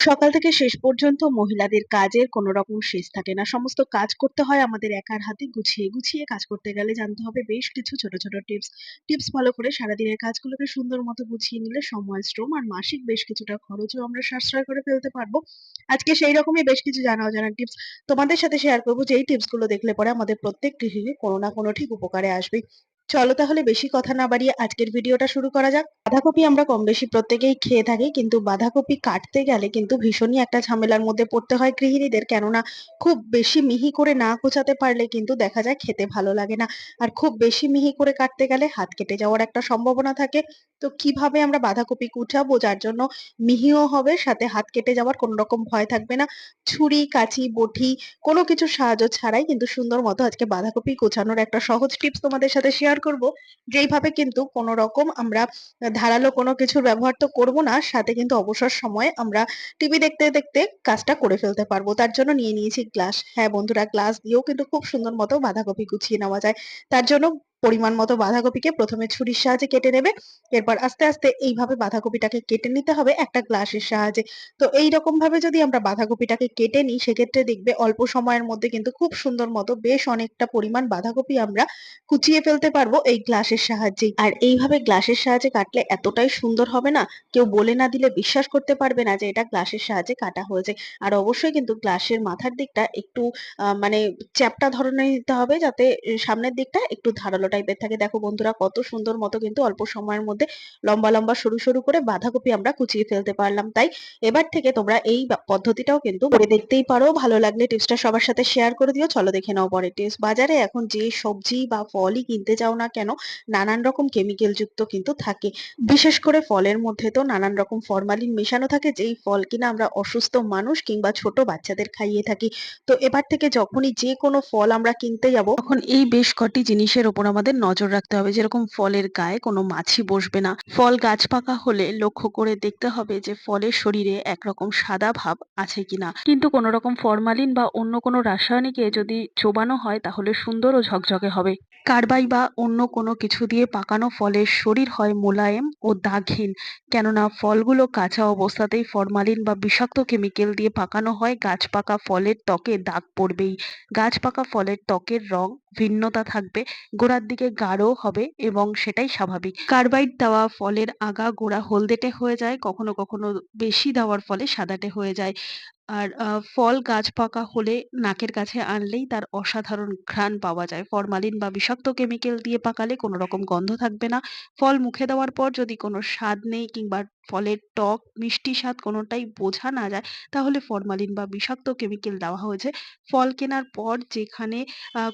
সকাল থেকে শেষ পর্যন্ত মহিলাদের কাজের কোনো রকম শেষ থাকে না। সমস্ত কাজ করতে হয় আমাদের একার হাতে গুছিয়ে, গুছিয়ে কাজ করতে গেলে জানতে হবে বেশ কিছু ছোট, ছোট টিপস। টিপস ফলো করে সারাদিনের কাজগুলোকে সুন্দর মতো গুছিয়ে নিলে সময়, শ্রম আর মাসিক বেশ কিছুটা খরচও আমরা সাশ্রয় করে ফেলতে পারব। আজকে সেই রকমই বেশ কিছু জানা অজানা টিপস তোমাদের সাথে শেয়ার করব যেই টিপসগুলো দেখলে পরে আমাদের প্রত্যেক গৃহিণীর কোনো না কোনো ঠিক উপকারে আসবেই। চলো তাহলে বেশি কথা না বাড়িয়ে আজকের ভিডিওটা শুরু করা যাক। বাঁধাকপি আমরা কম বেশি প্রত্যেকেই খেয়ে থাকি, কিন্তু বাঁধাকপি কাটতে গেলে কিন্তু ভীষণই একটা ঝামেলার মধ্যে পড়তে হয় গৃহিণীদের। কেননা খুব বেশি মিহি করে না কোচাতে পারলে কিন্তু দেখা যায় খেতে ভালো লাগে না। আর খুব বেশি মিহি করে কাটতে গেলে হাত কেটে যাওয়ার একটা সম্ভাবনা থাকে। তো কীভাবে আমরা বাঁধাকপি কুচাবো যার জন্য মিহিও হবে, সাথে হাত কেটে যাওয়ার কোনো রকম ভয় থাকবে না। ছুরি, কাঁচি, বটি, কোনো কিছু সাহায্য ছাড়াই কিন্তু সুন্দর মতো আজকে বাঁধাকপি কোচানোর একটা সহজ টিপস তোমাদের সাথে শেয়ার করব। যেইভাবে কিন্তু কোনো রকম আমরা ধারালো কোনো কিছুর ব্যবহার তো করব না, সাথে কিন্তু অবসর সময়ে আমরা টিভি দেখতে দেখতে কাজটা করে ফেলতে পারব। তার জন্য নিয়ে নিয়েছি গ্লাস। হ্যাঁ বন্ধুরা, গ্লাস দিয়েও কিন্তু খুব সুন্দর মতো বাঁধাকপি গুছিয়ে নেওয়া যায়। তার জন্য পরিমাণ মতো বাঁধাকপিকে প্রথমে ছুরির সাহায্যে কেটে নেবে। এরপর আস্তে আস্তে এইভাবে বাঁধাকপিটাকে কেটে নিতে হবে একটা গ্লাসের সাহায্যে। তো এই রকম ভাবে যদি আমরা বাঁধাকপিটাকে কেটে নিই, সেক্ষেত্রে দেখবে অল্প সময়ের মধ্যে কিন্তু খুব সুন্দর মতো বেশ অনেকটা পরিমাণ বাঁধাকপি আমরা কুচিয়ে ফেলতে পারব এই গ্লাসের সাহায্যেই। আর এইভাবে গ্লাসের সাহায্যে কাটলে এতটাই সুন্দর হবে না? কেউ বলে না দিলে বিশ্বাস করতে পারবে না যে এটা গ্লাসের সাহায্যে কাটা হয়েছে। আর অবশ্যই কিন্তু গ্লাসের মাথার দিকটা একটু মানে চ্যাপ্টা ধরনের নিতে হবে যাতে, সামনের দিকটা একটু ধারালো টাইপের থাকে। দেখো বন্ধুরা, কত সুন্দর মতো কিন্তু অল্প সময়ের মধ্যে লম্বা লম্বা সরু সরু করে বাঁধাকপি আমরা কুচিয়ে ফেলতে পারলাম। তাই এবার থেকে তোমরা এই পদ্ধতিটাও কিন্তু করে দেখতেই পারো। ভালো লাগলে টিপসটা সবার সাথে শেয়ার করে দিও। চলো দেখে নাও পরে টিপস বাজারে এখন যে সবজি বা ফলই কিনতে যাও না কেন, নানান রকম কেমিক্যাল যুক্ত কিন্তু থাকে। বিশেষ করে ফলের মধ্যে তো নানান রকম ফরমালিন মেশানো থাকে। যেই ফল কিনা আমরা অসুস্থ মানুষ কিংবা ছোট বাচ্চাদের খাইয়ে থাকি। তো এবার থেকে যখনই যে কোনো ফল আমরা কিনতে যাব, তখন এই বেশ কটি জিনিসের ওপর আমাদের নজর রাখতে হবে। যেরকম ফলের গায়ে কোনো মাছি বসবে না। ফল গাছ পাকা হলে লক্ষ্য করে দেখতে হবে যে ফলের শরীরে একরকম সাদা ভাব আছে কিনা। কিন্তু কোনো রকম ফরমালিন বা অন্য কোনো রাসায়নিকে যদি চোবানো হয়, তাহলে সুন্দর ও ঝকঝকে হবে। কার্বাই বা অন্য কোনো কিছু দিয়ে পাকানো ফলের শরীর হয় মোলায়েম ও দাগহীন। কেননা ফলগুলো কাঁচা অবস্থাতেই ফরমালিন বা বিষাক্ত কেমিক্যাল দিয়ে পাকানো হয়। গাছ পাকা ফলের ত্বকে দাগ পড়বেই। গাছ পাকা ফলের ত্বকের রং ভিন্নতা থাকবে, গোড়ার দিকে গাঢ় হবে এবং সেটাই স্বাভাবিক। কার্বাইড দেওয়া ফলের আগা গোড়া হলদেটে হয়ে যায়, কখনো কখনো বেশি দেওয়ার ফলে সাদাটে হয়ে যায়। আর ফল গাছ পাকা হলে নাকের কাছে আনলেই তার অসাধারণ ঘ্রাণ পাওয়া যায়। ফরমালিন বা বিষাক্ত কেমিক্যাল দিয়ে পাকালে কোনো রকম গন্ধ থাকবে না। ফল মুখে দেওয়ার পর যদি কোনো স্বাদ নেই কিংবা ফলের টক, মিষ্টি স্বাদ কোনোটাই বোঝা না যায়, তাহলে ফরমালিন বা বিষাক্ত কেমিক্যাল দেওয়া হয়েছে। ফল কেনার পর যেখানে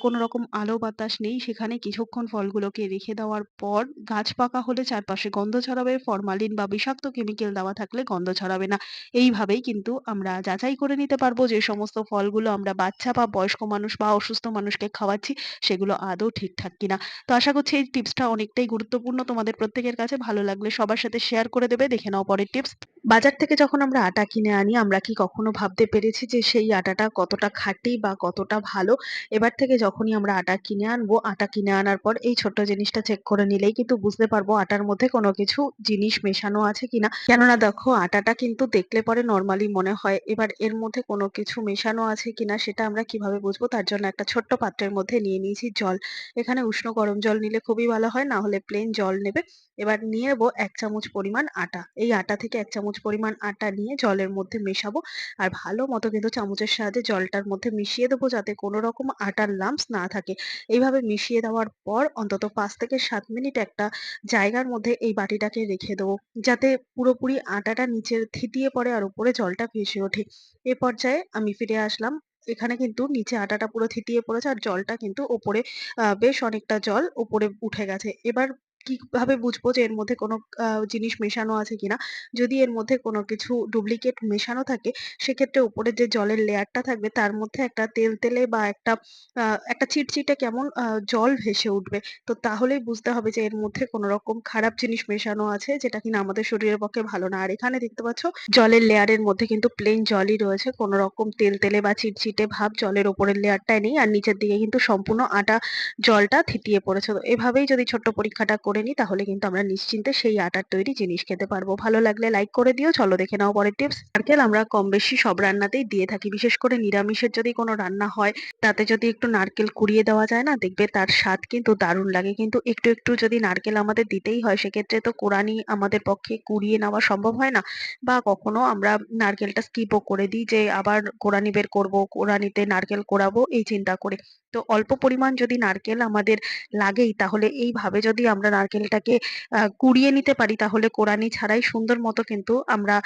কোনো রকম আলো বাতাস নেই, সেখানে কিছুক্ষণ ফলগুলোকে রেখে দেওয়ার পর গাছ পাকা হলে চারপাশে গন্ধ ছড়াবে, ফরমালিন বা বিষাক্ত কেমিক্যাল দেওয়া থাকলে গন্ধ ছড়াবে না। এইভাবেই কিন্তু আমরা যাচাই করে নিতে পারব যে সমস্ত ফলগুলো আমরা বাচ্চা বা বয়স্ক মানুষ বা অসুস্থ মানুষকে খাওয়াচ্ছি, সেগুলো আদৌ ঠিকঠাক কিনা। তো আশা করছি এই টিপসটা অনেকটাই গুরুত্বপূর্ণ তোমাদের প্রত্যেকের কাছে। ভালো লাগলে সবার সাথে শেয়ার করে দেবে। দেখে নাও পরের টিপস বাজার থেকে যখন আমরা আটা কিনে আনি, আমরা কি কখনো ভাবতে পেরেছি যে সেই আটাটা কতটা খাঁটি বা কতটা ভালো? এবার থেকে যখনই আমরা আটা কিনে আনব, আটা কিনে আনার পর এই ছোট্ট জিনিসটা চেক করে নিলেই কিন্তু বুঝতে পারব আটার মধ্যে কোনো কিছু জিনিস মেশানো আছে কিনা। কেননা দেখো, আটাটা কিন্তু দেখলে পরে নর্মালি মনে হয়, এবার এর মধ্যে কোনো কিছু মেশানো আছে কিনা সেটা আমরা কীভাবে বুঝব? তার জন্য একটা ছোট্ট পাত্রের মধ্যে নিয়ে নিয়েছি জল। এখানে উষ্ণ গরম জল নিলে খুবই ভালো হয়, না হলে প্লেন জল নেবে। এবার নিয়ে নেব এক চামচ পরিমাণ আটা। এই আটা থেকে এক চামচ পরিমাণ আটা নিয়ে জলের মধ্যে মেশাবো। আর ভালো মতো কিন্তু চামচের সাহায্যে জলটার মধ্যে মিশিয়ে দেবো যাতে কোনো রকম আটার লাম্পস না থাকে। এইভাবে মিশিয়ে দেওয়ার পর অন্তত পাঁচ থেকে সাত মিনিট একটা জায়গার মধ্যে এই বাটিটাকে রেখে দেবো। যাতে পুরোপুরি আটাটা নিচে থিতিয়ে পড়ে আর উপরে জলটা ভেসে ওঠে। এ পর্যায়ে আমি ফিরে আসলাম। এখানে কিন্তু নিচে আটাটা পুরো থিতিয়ে পড়েছে আর জলটা কিন্তু ওপরে বেশ অনেকটা জল উপরে উঠে গেছে। এবার কীভাবে বুঝব যে এর মধ্যে কোনো জিনিস মেশানো আছে কিনা? যদি এর মধ্যে কোনো কিছু ডুপ্লিকেট মেশানো থাকে, সেক্ষেত্রে উপরে যে জলের লেয়ারটা থাকবে, তার মধ্যে একটা তেলতেলে বা একটা একটা চিটচিটে কেমন জল ভেসে উঠবে। তো তাহলেই বুঝতে হবে যে এর মধ্যে কোনো রকম খারাপ জিনিস মেশানো আছে, যেটা কিনা আমাদের শরীরের পক্ষে ভালো না। আর এখানে দেখতে পাচ্ছ, জলের লেয়ারের মধ্যে কিন্তু প্লেন জলই রয়েছে। কোনো রকম তেলতেলে বা চিটচিটে ভাব জলের ওপরের লেয়ারটাই নেই। আর নিচের দিকে কিন্তু সম্পূর্ণ আটা জলটা থিতিয়ে পড়েছে। তো এভাবেই যদি ছোট্ট পরীক্ষাটা করে করে নিই তাহলে কিন্তু আমরা নিশ্চিন্তে সেই আটার তৈরি জিনিস খেতে পারব। ভালো লাগলে লাইক করে দিও, চলো দেখে নাও পরের টিপস নারকেল আমরা কম বেশি সব রান্নাতেই দিয়ে থাকি, বিশেষ করে নিরামিষের যদি কোনো রান্না হয়, তাতে যদি একটু নারকেল কুড়িয়ে দেওয়া যায় না, দেখবে তার স্বাদ কিন্তু দারুণ লাগে। কিন্তু একটু একটু যদি নারকেল আমাদের দিতেই হয়, সেক্ষেত্রে তো কোরানি আমাদের পক্ষে কুড়িয়ে নেওয়া সম্ভব হয় না। বা কখনো আমরা নারকেলটা স্কিপও করে দিই, যে আবার কোরানি বের করব কোরানিতে নারকেল কোরাবো, এই চিন্তা করে। তো অল্প পরিমাণ যদি নারকেল আমাদের লাগেই, তাহলে এইভাবে যদি আমরা নারকেলটাকে কুড়িয়ে নিতে পারি, তাহলে কোরানি ছাড়াই সুন্দর মতো কিন্তু আমরা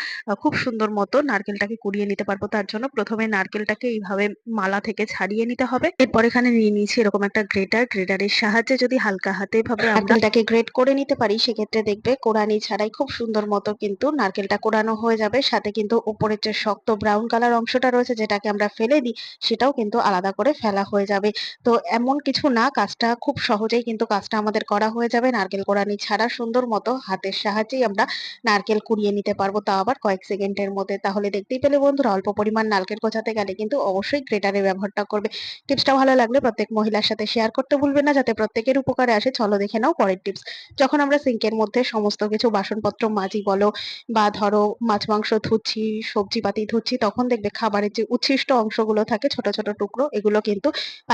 খুব সুন্দর মতো নারকেলটাকে কুড়িয়ে নিতে পারব। তার জন্য প্রথমে নারকেলটাকে এইভাবে মালা থেকে ছাড়িয়ে নিতে হবে। এরপর এখানে নিয়ে নিয়েছি এরকম একটা গ্রেটার। গ্রেটারের সাহায্যে যদি হালকা হাতে ভাবে নারকেলটাকে গ্রেট করে নিতে পারি, সেক্ষেত্রে দেখবে কোরানি ছাড়াই খুব সুন্দর মতো কিন্তু নারকেলটা কোরানো হয়ে যাবে। সাথে কিন্তু উপরের যে শক্ত ব্রাউন কালার অংশটা রয়েছে, যেটাকে আমরা ফেলে দিই, সেটাও কিন্তু আলাদা করে ফেলা হয়ে যাবে। তো এমন কিছু না, কাজটা খুব সহজেই কিন্তু কাজটা আমাদের করা হয়ে যাবে। নারকেল কোরানি ছাড়া সুন্দর মতো হাতের সাহায্যেই আমরা নারকেল কুড়িয়ে নিতে পারব। তাও আবার কয়েক সেকেন্ডের মধ্যে। তাহলে দেখতেই পেলে বন্ধুরা, অল্প পরিমাণ নারকেল কোচাতে গেলে কিন্তু অবশ্যই গ্রেটারের ব্যবহারটা করবে। টিপসটা ভালো লাগলে প্রত্যেক মহিলার সাথে শেয়ার করতে ভুলবে না, যাতে প্রত্যেকের উপকারে আসে। চলো দেখে নাও পরের টিপস। যখন আমরা সিঙ্কের মধ্যে সমস্ত কিছু বাসনপত্র মাজি বলো বা ধরো মাছ, মাংস ধুচ্ছি সবজি পাতি ধুচ্ছি, তখন দেখবে খাবারের যে উচ্ছিষ্ট অংশগুলো থাকে, ছোট ছোট টুকরো, এগুলো কিন্তু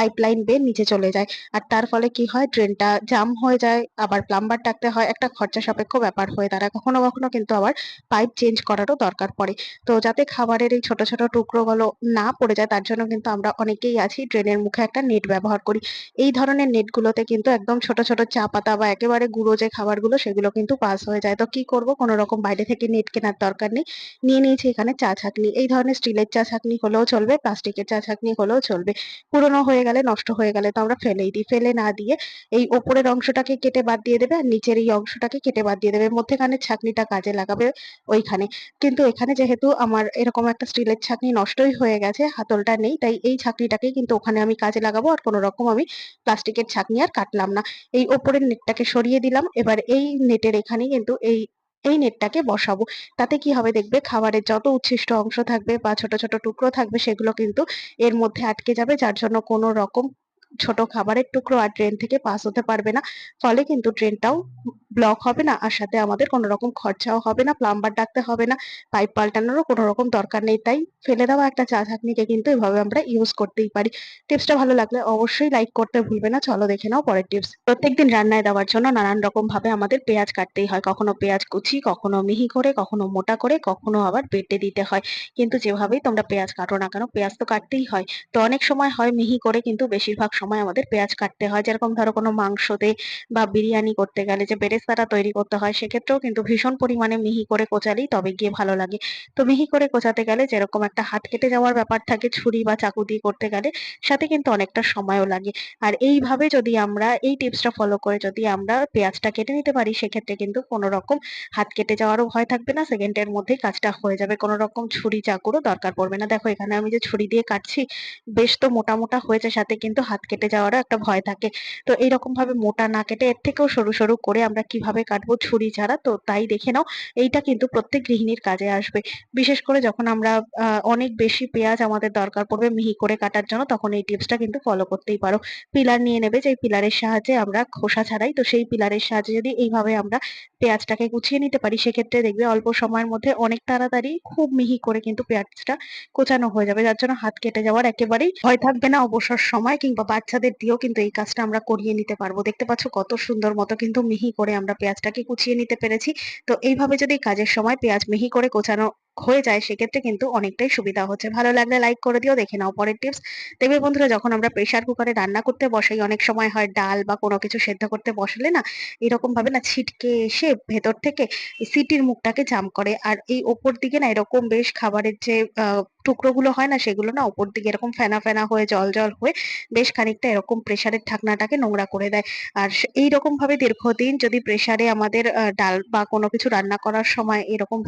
পাইপলাইন বেয়ে নিচে চলে যায়। আর তার ফলে কি হয়? ড্রেনটা জাম হয়ে যায়, আবার প্লাম্বার ডাকতে হয়। একটা খরচা সাপেক্ষ ব্যাপার হয়ে দাঁড়ায়। কখনো কখনো কিন্তু আবার পাইপ চেঞ্জ করারও দরকার পড়ে। তো যাতে খাবারের এই ছোট ছোট টুকরোগুলো না পড়ে যায়, তার জন্য কিন্তু আমরা অনেকেই আছি ড্রেনের মুখে একটা নেট ব্যবহার করি। এই ধরনের নেটগুলোতে কিন্তু একদম ছোট ছোট চা পাতা বা একেবারে গুঁড়ো যে খাবারগুলো, সেগুলো কিন্তু পাস হয়ে যায়। তো কি করব? কোনো রকম বাইরে থেকে নেট কেনার দরকার নেই। নিয়ে নিয়েছি এখানে চা ছাঁকনি। এই ধরনের স্টিলের চা ছাঁকনি হলেও চলবে, প্লাস্টিকের চা ছাঁকনি হলেও চলবে। পুরোনো হয়ে গেলে নষ্ট হয়ে গেলে তো আমরা ফেলেই দিই। ফেলে না দিয়ে এই ওপরের অংশটাকে কেটে বাদ দিয়ে দেবে আর নিচের এই অংশটাকে কেটে বাদ দিয়ে দেবে। মধ্যেখানে ছাঁকনিটা কাজে লাগাবে ওইখানে। কিন্তু এখানে যেহেতু আমার এরকম একটা স্টিলের ছাঁকনি নষ্টই হয়ে গেছে, হাতলটা নেই, তাই এই ছাঁকনিটাকেই কিন্তু ওখানে আমি কাজে লাগাবো আর কোনো রকম আমি প্লাস্টিকের ছাঁকনি আর কাটলাম না। এই ওপরের নেটটাকে সরিয়ে দিলাম। এবার এই নেটের এখানে কিন্তু এই এই নেটটাকে বসাবো। তাতে কি হবে দেখবে? খাবারের যত উচ্ছিষ্ট অংশ থাকবে বা ছোট ছোট টুকরো থাকবে, সেগুলো কিন্তু এর মধ্যে আটকে যাবে, যার জন্য কোনো রকম ছোট খাবারের টুকরো আর ট্রেন থেকে পাস হতে পারবে না। ফলে কিন্তু ড্রেনটাও ব্লক হবে না, আর সাথে আমাদের কোনো রকম খরচাও হবে না প্লাম্বার ডাকতে হবে না পাইপ পাল্টানোরও কোনো রকম দরকার নেই। তাই ফেলে দেওয়া একটা চা ছাঁকনিকে কিন্তু এভাবে আমরা ইউজ করতেই পারি। টিপসটা ভালো লাগলে অবশ্যই লাইক করতে ভুলবে না। চলো দেখে নাও পরের টিপস প্রত্যেকদিন রান্নায় দেওয়ার জন্য নানান রকম ভাবে আমাদের পেঁয়াজ কাটতেই হয়। কখনো পেঁয়াজ কুচি, কখনো মিহি করে, কখনো মোটা করে, কখনো আবার বেটে দিতে হয়। কিন্তু যেভাবেই তোমরা পেঁয়াজ কাটো না কেন, পেঁয়াজ তো কাটতেই হয়। তো অনেক সময় হয় মিহি করে, কিন্তু বেশিরভাগ সময় আমাদের পেঁয়াজ কাটতে হয়। যেরকম ধরো কোনো মাংসতে বা বিরিয়ানি করতে গেলে যে বেরেস্তাটা তৈরি করতে হয়, সেক্ষেত্রেও কিন্তু ভীষণ পরিমাণে মিহি করে কোচালেই তবে গিয়ে ভালো লাগে। তো মিহি করে কোচাতে গেলে যেরকম একটা হাত কেটে যাওয়ার ব্যাপার থাকে, ছুরি বা চাকু দিয়ে করতে গেলে, সাথে কিন্তু অনেকটা সময়ও লাগে। আর এইভাবে যদি আমরা, এই টিপসটা ফলো করে যদি আমরা পেঁয়াজটা কেটে নিতে পারি, সেক্ষেত্রে কিন্তু কোনো রকম হাত কেটে যাওয়ারও ভয় থাকবে না, সেকেন্ডের মধ্যেই কাজটা হয়ে যাবে। কোনো রকম ছুরি, চাকুরও দরকার পড়বে না। দেখো, এখানে আমি যে ছুরি দিয়ে কাটছি, বেশ তো মোটা মোটা হয়েছে, সাথে কিন্তু হাত কেটে যাওয়ারও একটা ভয় থাকে। তো এইরকম ভাবে মোটা না কেটে এর থেকেও সরু সরু করে আমরা কীভাবে কাটবো ছুরি ছাড়া, তো তাই দেখে নাও। এইটা কিন্তু প্রত্যেক গৃহিণীর কাজে আসবে। বিশেষ করে যখন আমরা অনেক বেশি পেঁয়াজ আমাদের দরকার পড়বে মিহি করে কাটার জন্য, তখন এই টিপসটা কিন্তু ফলো করতেই পারো। পিলার নিয়ে নেবে যে পিলারের সাহায্যে আমরা খোসা ছাড়াই, তো সেই পিলারের সাহায্যে যদি এইভাবে আমরা পেঁয়াজটাকে গুছিয়ে নিতে পারি, সেক্ষেত্রে দেখবে অল্প সময়ের মধ্যে অনেক তাড়াতাড়ি খুব মিহি করে কিন্তু পেঁয়াজটা কোচানো হয়ে যাবে। যার জন্য হাত কেটে যাওয়ার একেবারেই ভয় থাকবে না। অবসর সময় কিংবা বাচ্চাদের দিয়েও কিন্তু এই কাজটা আমরা করিয়ে নিতে পারব। দেখতে পাচ্ছ কত সুন্দর মতো কিন্তু মিহি করে আমরা পেঁয়াজটাকে কুচিয়ে নিতে পেরেছি। তো এইভাবে যদি কাজের সময় পেঁয়াজ মিহি করে কোচানো হয়ে যায়, সেক্ষেত্রে কিন্তু অনেকটাই সুবিধা হচ্ছে। ভালো লাগলে লাইক করে দিও, দেখে নাও পরের টিপস দেখবে বন্ধুরা, যখন আমরা প্রেসার কুকারে রান্না করতে বসাই, অনেক সময় হয় ডাল বা কোনো কিছু সেদ্ধ করতে বসলে না, এরকম ভাবে না ছিটকে এসে ভেতর থেকে সিটির মুখটাকে জাম করে। আর এই ওপর দিকে না এরকম বেশ খাবারের যে টুকরোগুলো হয় না, সেগুলো না ওপর দিকে এরকম ফেনা ফেনা হয়ে, জল জল হয়ে বেশ খানিকটা এরকম প্রেসারের ঢাকনাটাকে নোংরা করে দেয়। আর এই রকম ভাবে দীর্ঘদিন যদি প্রেসারে আমাদের ডাল বা কোনো কিছু রান্না করার সময় এরকম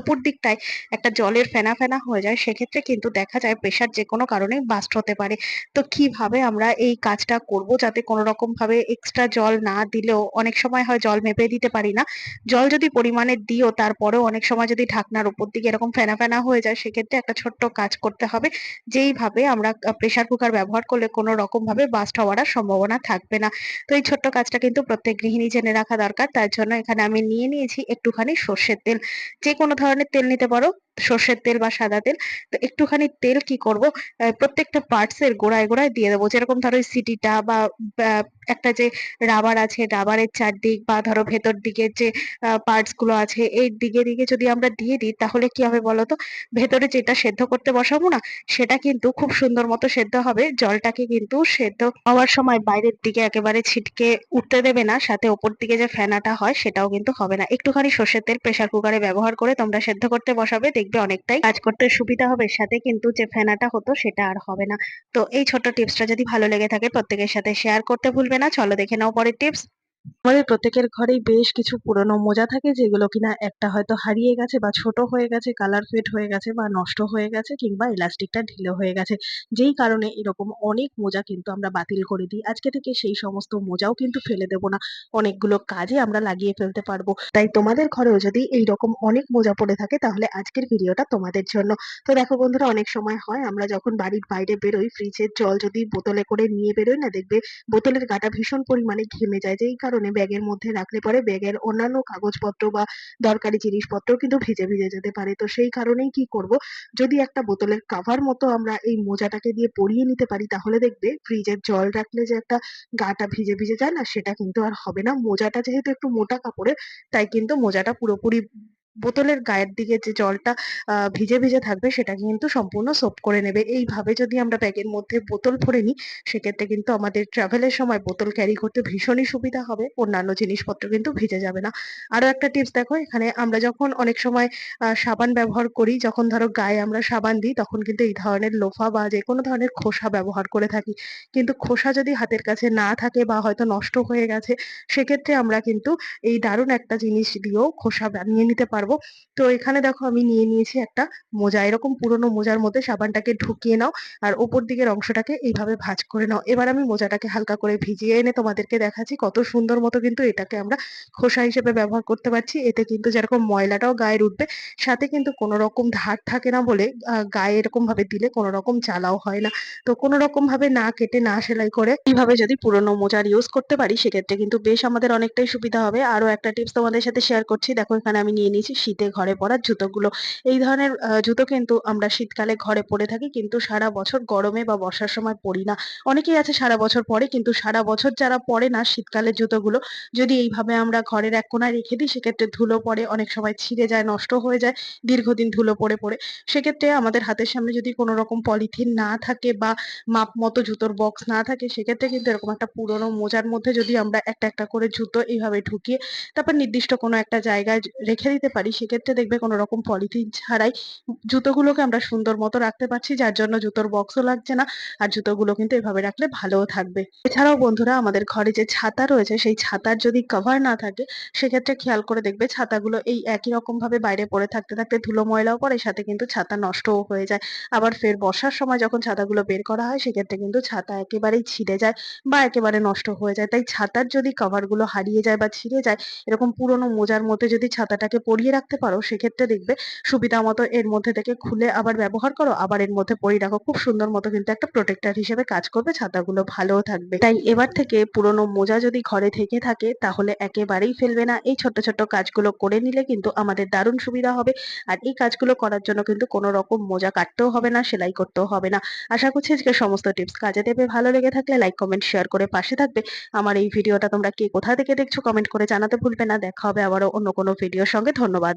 ওপর দিকটায় একটা জলের ফেনা ফেনা হয়ে যায়, সেক্ষেত্রে কিন্তু দেখা যায় প্রেসার যে কোনো কারণে বাস্ট হতে পারে। তো কীভাবে আমরা এই কাজটা করব যাতে কোনো রকম ভাবে এক্সট্রা জল না দিলেও অনেক সময় হয় জল মেপে দিতে পারি না। জল যদি পরিমাণে দিও, তারপরেও অনেক সময় যদি ঢাকনার উপর দিকে এরকম ফেনা ফেনা হয়ে যায়, সেক্ষেত্রে একটা ছোট্ট কাজ করতে হবে। যেইভাবে আমরা প্রেসার কুকার ব্যবহার করলে কোনো রকম ভাবে বাস্ট হওয়ার আর সম্ভাবনা থাকবে না। তো এই ছোট্ট কাজটা কিন্তু প্রত্যেক গৃহিণী জেনে রাখা দরকার। তার জন্য এখানে আমি নিয়ে নিয়েছি একটুখানি সর্ষের তেল। যে কোনো ধরনের তেল নিতে পারো করো সর্ষের তেল বা সাদা তেল, তো একটুখানি তেল কি করব? প্রত্যেকটা পার্টস এর গোড়ায় গোড়ায় দিয়ে দেবো। যেরকম ধরো সিটিটা বা একটা যে রাবার আছে রাবারের চারদিক বা ধরো ভেতর দিকের যে পার্টসগুলো আছে, এই দিকে দিকে যদি আমরা দিয়ে দিই, তাহলে কি হবে বলতো? ভেতরে যেটা সেদ্ধ করতে বসাবো না, সেটা কিন্তু খুব সুন্দর মতো সেদ্ধ হবে। জলটাকে কিন্তু সেদ্ধ হওয়ার সময় বাইরের দিকে একেবারে ছিটকে উঠতে দেবে না, সাথে ওপর দিকে যে ফেনাটা হয়, সেটাও কিন্তু হবে না। একটুখানি সর্ষের তেল প্রেসার কুকারে ব্যবহার করে তোমরা সেদ্ধ করতে বসাবে দেখবে অনেকটাই। কাজ করতে সুবিধা হবে, সাথে কিন্তু যে ফেনাটা হতো সেটা আর হবে না। তো এই ছোট্ট টিপসটা যদি ভালো লেগে থাকে প্রত্যেকের সাথে শেয়ার করতে ভুলবে না। চলো দেখে নাও পরের টিপস আমাদের প্রত্যেকের ঘরেই বেশ কিছু পুরনো মোজা থাকে যেগুলো কিনা একটা হয়তো হারিয়ে গেছে বা ছোট হয়ে গেছে কালার ফেড হয়ে গেছে বা নষ্ট হয়ে গেছে কিংবা ইলাস্টিকটা ঢিলে হয়ে গেছে। যেই কারণে এরকম অনেক মোজা কিন্তু আমরা বাতিল করে দিই। আজকে থেকে সেই সমস্ত মোজাও কিন্তু ফেলে দেব না। অনেকগুলো কাজে আমরা লাগিয়ে ফেলতে পারব। তাই তোমাদের ঘরেও যদি এই রকম অনেক মোজা পড়ে থাকে তাহলে আজকের ভিডিওটা তোমাদের জন্য। তো দেখো বন্ধুরা, অনেক সময় হয় আমরা যখন বাড়ির বাইরে বেরোই ফ্রিজের জল যদি বোতলে করে নিয়ে বেরোই না, দেখবে বোতলের গাটা ভীষণ পরিমাণে ঘেমে যায়। যেই কারণে ব্যাগের মধ্যে রাখলে পরে ব্যাগের অন্যান্য কাগজপত্র বা দরকারি জিনিসপত্র কিন্তু ভিজে ভিজে যেতে পারে। তো সেই কারণেই কি করব? যদি একটা বোতলের কাভার মতো আমরা এই মোজাটাকে দিয়ে পরিয়ে নিতে পারি, তাহলে দেখবে ফ্রিজের জল রাখলে যে একটা গাটা ভিজে ভিজে যায় না, সেটা কিন্তু আর হবে না। মোজাটা যেহেতু একটু মোটা কাপড়ের, তাই কিন্তু মোজাটা পুরোপুরি বোতলের গায়ের দিকে যে জলটা ভিজে ভিজে থাকবে সেটা কিন্তু সম্পূর্ণ সোপ করে নেবে। এইভাবে যদি আমরা ব্যাগের মধ্যে বোতল ভরে নিই, সেক্ষেত্রে কিন্তু আমাদের ট্রাভেলের সময় বোতল ক্যারি করতে ভীষণই সুবিধা হবে। অন্যান্য জিনিসপত্র কিন্তু ভিজে যাবে না। আরও একটা টিপস দেখো, এখানে আমরা যখন অনেক সময় সাবান ব্যবহার করি, যখন ধরো গায়ে আমরা সাবান দিই, তখন কিন্তু এই ধরনের লোফা বা যে কোনো ধরনের খোসা ব্যবহার করে থাকি। কিন্তু খোসা যদি হাতের কাছে না থাকে বা হয়তো নষ্ট হয়ে গেছে, সেক্ষেত্রে আমরা কিন্তু এই দারুণ একটা জিনিস দিয়েও খোসা বানিয়ে নিতে পারব। তো এখানে দেখো আমি নিয়ে নিয়েছি একটা মোজা। এরকম পুরোনো মোজার মধ্যে সাবানটাকে ঢুকিয়ে নাও আর ওপর দিকের অংশটাকে এইভাবে ভাঁজ করে নাও। এবার আমি মোজাটাকে হালকা করে ভিজিয়ে এনে তোমাদেরকে দেখাচ্ছি কত সুন্দর মতো কিন্তু এটাকে আমরা খোসা হিসেবে ব্যবহার করতে পারছি। এতে কিন্তু যেরকম ময়লাটাও গায়ে উঠবে, সাথে কিন্তু কোনো রকম ধার থাকে না বলে গায়ে এরকম ভাবে দিলে কোনো রকম জ্বালাও হয় না। তো কোনো রকম ভাবে না কেটে, না সেলাই করে এইভাবে যদি পুরোনো মোজার ইউজ করতে পারি, সেক্ষেত্রে কিন্তু বেশ আমাদের অনেকটাই সুবিধা হবে। আরও একটা টিপস তোমাদের সাথে শেয়ার করছি। দেখো এখানে আমি নিয়ে নিয়েছি শীতে ঘরে পরার জুতোগুলো। এই ধরনের জুতো কিন্তু আমরা শীতকালে ঘরে পরে থাকি, কিন্তু সারা বছর গরমে বা বর্ষার সময় পরি না। অনেকেই আছে সারা বছর পরে, কিন্তু সারা বছর যারা পরে না শীতকালের জুতোগুলো, যদি এইভাবে আমরা ঘরের এক কোনায় রেখে দিই, সেক্ষেত্রে ধুলো পড়ে অনেক সময় ছিঁড়ে যায়, নষ্ট হয়ে যায়, দীর্ঘদিন ধুলো পড়ে পড়ে সেক্ষেত্রে আমাদের হাতের সামনে যদি কোনো রকম পলিথিন না থাকে বা মাপ মতো জুতোর বক্স না থাকে, সেক্ষেত্রে কিন্তু এরকম একটা পুরোনো মোজার মধ্যে যদি আমরা একটা একটা করে জুতো এইভাবে ঢুকিয়ে, তারপর নির্দিষ্ট কোনো একটা জায়গায় রেখে দিতে পারি সেক্ষেত্রে দেখবে কোনো রকম পলিথিন ছাড়াই জুতোগুলোকে আমরা সুন্দর মতো রাখতে পারছি, যার জন্য জুতোর বক্সও লাগছে না, আর জুতোগুলো কিন্তু এভাবে রাখলে ভালোও থাকবে। এছাড়াও বন্ধুরা, আমাদের ঘরে যে ছাতা রয়েছে, সেই ছাতার যদি কভার না থাকে, সেক্ষেত্রে খেয়াল করে দেখবে ছাতাগুলো এই একই রকম ভাবে বাইরে পড়ে থাকতে থাকতে ধুলো ময়লাও পড়ে, সাথে কিন্তু ছাতা নষ্টও হয়ে যায়। আবার ফের বর্ষার সময় যখন ছাতাগুলো বের করা হয়, সেক্ষেত্রে কিন্তু ছাতা একেবারেই ছিঁড়ে যায় বা একেবারে নষ্ট হয়ে যায়। তাই ছাতার যদি কভারগুলো হারিয়ে যায় বা ছিঁড়ে যায়, এরকম পুরোনো মোজার মধ্যে যদি ছাতাটাকে পরিয়ে রাখতে পারো, সেক্ষেত্রে দেখবে সুবিধা মতো এর মধ্যে থেকে খুলে আবার ব্যবহার করো। আবার এর মধ্যে পরিয়ে রাখো। খুব সুন্দর মতো কিন্তু একটা প্রোটেক্টর হিসেবে কাজ করবে, ছাতাগুলো ভালো থাকবে। তাই এবার থেকে পুরোনো মোজা যদি ঘরে থেকে থাকে, তাহলে একেবারেই ফেলবে না। এই ছোট্ট ছোট্ট কাজগুলো করে নিলে কিন্তু আমাদের দারুণ সুবিধা হবে। আর এই কাজগুলো করার জন্য কিন্তু কোনো রকম মোজা কাটতেও হবে না, সেলাই করতেও হবে না। আশা করছি আজকে সমস্ত টিপস কাজে দেবে। ভালো লেগে থাকলে লাইক কমেন্ট শেয়ার করে পাশে থাকবে। আমার এই ভিডিওটা তোমরা কে কোথা থেকে দেখছ কমেন্ট করে জানাতে ভুলবে না। দেখা হবে আবারও অন্য কোনো ভিডিওর সঙ্গে। ধন্যবাদ